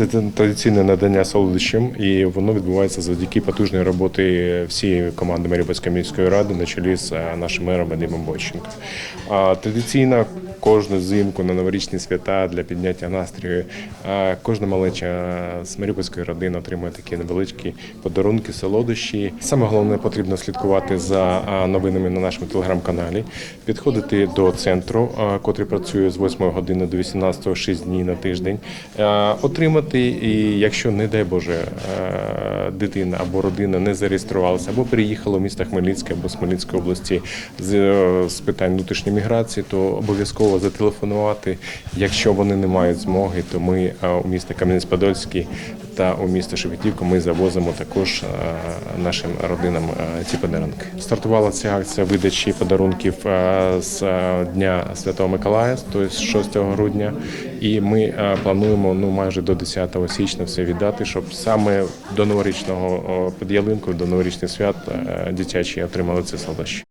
Це традиційне надання солодощам, і воно відбувається завдяки потужної роботи всієї команди Маріупольської міської ради на чолі з е, нашим мером Вадимом Бойченко. Традиційно кожну зимку на новорічні свята для підняття настрою е, кожна малеча з Маріупольської родини отримує такі невеличкі подарунки, солодощі. Саме головне потрібно слідкувати за е, новинами на нашому телеграм-каналі, підходити до центру, котрий працює з 8 години до 18 6 днів на тиждень, е, отримати, і якщо, не дай Боже, е, дитина або родина не зареєструвалася, або приїхала в місто Хмельницьке або з Хмельницької області з, е, з питань внутрішньої міграції, то обов'язково зателефонувати. Якщо вони не мають змоги, то ми е, у місті Кам'янець-Подольський та у місто Шепетівку ми завозимо також е, нашим родинам е, ці подарунки. Стартувала ця акція видачі подарунків е, з Дня Святого Миколая, тобто з 6 грудня. І ми плануємо ну майже до 10 січня все віддати, щоб саме до новорічного під ялинку, до новорічних свят дитячі отримали ці солодощі.